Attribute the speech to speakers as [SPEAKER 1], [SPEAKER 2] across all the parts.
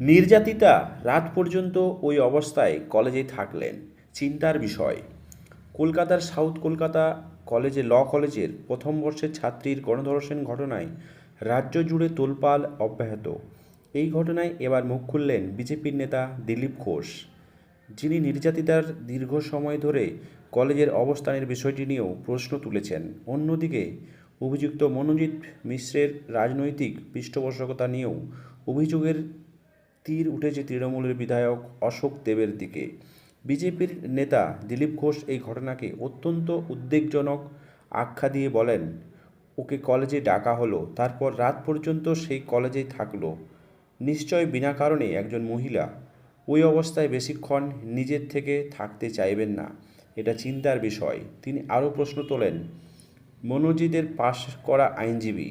[SPEAKER 1] নির্যাতিতা রাত পর্যন্ত ওই অবস্থায় কলেজে থাকলেন। চিন্তার বিষয়। কলকাতার সাউথ কলকাতা কলেজে, ল কলেজের প্রথম বর্ষের ছাত্রীর গণধর্ষণ ঘটনায় রাজ্য জুড়ে তোলপাল অব্যাহত। এই ঘটনায় এবার মুখ খুললেন বিজেপির নেতা দিলীপ ঘোষ। যিনি নির্যাতিতার দীর্ঘ সময় ধরে কলেজের অবস্থানের বিষয়টি নিয়েও প্রশ্ন তুলেছেন। অন্যদিকে, অভিযুক্ত মনোজিৎ মিশ্রের রাজনৈতিক পৃষ্ঠপোষকতা নিয়েও অভিযোগের তীর উঠেছে তৃণমূলের বিধায়ক অশোক দেবের দিকে। বিজেপির নেতা দিলীপ ঘোষ এই ঘটনাকে অত্যন্ত উদ্বেগজনক আখ্যা দিয়ে বলেন, ওকে কলেজে ডাকা হলো, তারপর রাত পর্যন্ত সেই কলেজেই থাকল। নিশ্চয় বিনা কারণে একজন মহিলা। ওই অবস্থায় বেশিক্ষণ নিজের থেকে থাকতে চাইবেন না। এটা চিন্তার বিষয়। তিনি আরও প্রশ্ন তোলেন মনোজিদের পাশ করা আইনজীবী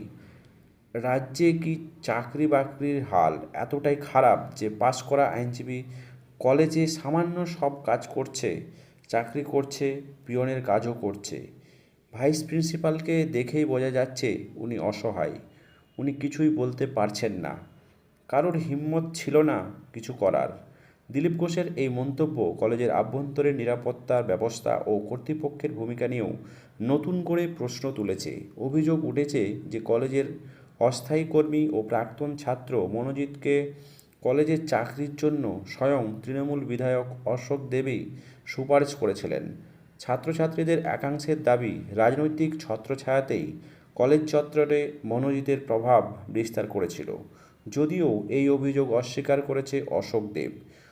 [SPEAKER 1] রাজ্যে কি চাকরি বাকরির হাল এতটাই খারাপ যে পাশ করা আইনজীবী কলেজে সামান্য সব কাজ করছে, চাকরি করছে, পিয়নের কাজও করছে? ভাইস প্রিন্সিপালকে দেখেই বোঝা যাচ্ছে উনি অসহায়। উনি কিছুই বলতে পারছেন না। কারোর হিম্মত ছিল না কিছু করার। দিলীপ ঘোষের এই মন্তব্য কলেজের আভ্যন্তরীণ নিরাপত্তার ব্যবস্থা ও কর্তৃপক্ষের ভূমিকা নিয়েও নতুন করে প্রশ্ন তুলেছে। অভিযোগ উঠেছে যে কলেজের অস্থায়ী কর্মী ও প্রাক্তন ছাত্র মনোজিৎকে কলেজের চাকরির জন্য স্বয়ং তৃণমূল বিধায়ক অশোক দেবী সুপারিশ করেছিলেন। ছাত্রছাত্রীদের একাংশের দাবি, রাজনৈতিক ছত্রছায়াতেই কলেজ চত্বরে মনোজিতের প্রভাব বিস্তার করেছিল। যদিও এই অভিযোগ অস্বীকার করেছে অশোক দেব।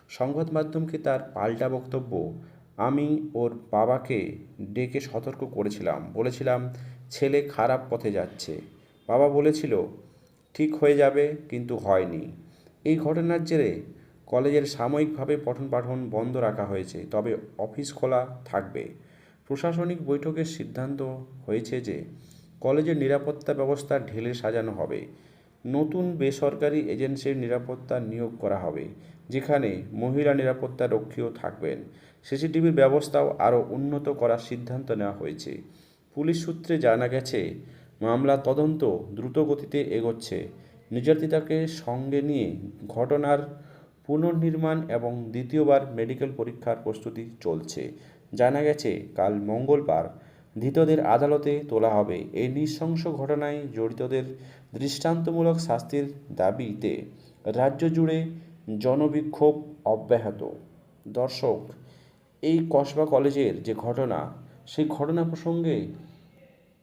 [SPEAKER 1] সংবাদ মাধ্যমকে তার পাল্টা বক্তব্য, আমি ওর বাবাকে ডেকে সতর্ক করেছিলাম। বলেছিলাম, ছেলে খারাপ পথে যাচ্ছে। বাবা বলেছিল, ঠিক হয়ে যাবে, কিন্তু হয়নি। এই ঘটনার জেরে কলেজের সাময়িকভাবে পঠন পাঠন বন্ধ রাখা হয়েছে, তবে অফিস খোলা থাকবে। প্রশাসনিক বৈঠকের সিদ্ধান্ত হয়েছে যে, কলেজের নিরাপত্তা ব্যবস্থা ঢেলে সাজানো হবে। নতুন বেসরকারি এজেন্সির নিরাপত্তা নিয়োগ করা হবে, যেখানে মহিলা নিরাপত্তা রক্ষীও থাকবেন। সিসিটিভির ব্যবস্থাও আরও উন্নত করার সিদ্ধান্ত নেওয়া হয়েছে। পুলিশ সূত্রে জানা গেছে মামলা তদন্ত দ্রুত গতিতে এগোচ্ছে। নির্যাতিতাকে সঙ্গে নিয়ে ঘটনার পুনর্নির্মাণ এবং দ্বিতীয়বার মেডিকেল পরীক্ষার প্রস্তুতি চলছে। জানা গেছে, কাল মঙ্গলবার ধৃতদের আদালতে তোলা হবে। এই নৃশংস ঘটনায় জড়িতদের দৃষ্টান্তমূলক শাস্তির দাবিতে রাজ্য জুড়ে জনবিক্ষোভ অব্যাহত। দর্শক, এই কসবা কলেজের যে ঘটনা, সেই ঘটনা প্রসঙ্গে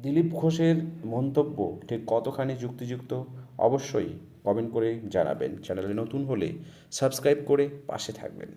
[SPEAKER 1] দিলীপ ঘোষের মন্তব্য ঠিক কতখানি যুক্তিযুক্ত? অবশ্যই কমেন্ট করে জানাবেন। চ্যানেলে নতুন হলে সাবস্ক্রাইব করে পাশে থাকবেন।